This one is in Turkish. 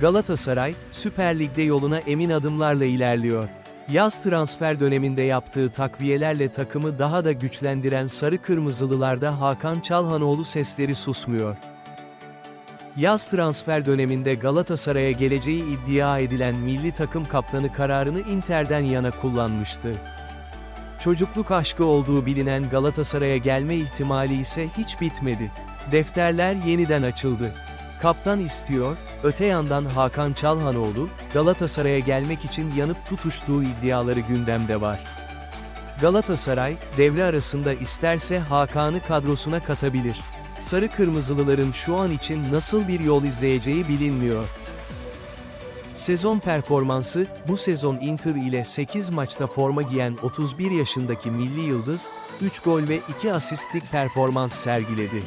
Galatasaray, Süper Lig'de yoluna emin adımlarla ilerliyor. Yaz transfer döneminde yaptığı takviyelerle takımı daha da güçlendiren Sarı Kırmızılılarda Hakan Çalhanoğlu sesleri susmuyor. Yaz transfer döneminde Galatasaray'a geleceği iddia edilen milli takım kaptanı kararını Inter'den yana kullanmıştı. Çocukluk aşkı olduğu bilinen Galatasaray'a gelme ihtimali ise hiç bitmedi. Defterler yeniden açıldı. Kaptan istiyor, öte yandan Hakan Çalhanoğlu, Galatasaray'a gelmek için yanıp tutuştuğu iddiaları gündemde var. Galatasaray, devre arasında isterse Hakan'ı kadrosuna katabilir. Sarı Kırmızılıların şu an için nasıl bir yol izleyeceği bilinmiyor. Sezon performansı, bu sezon Inter ile 8 maçta forma giyen 31 yaşındaki milli yıldız, 3 gol ve 2 asistlik performans sergiledi.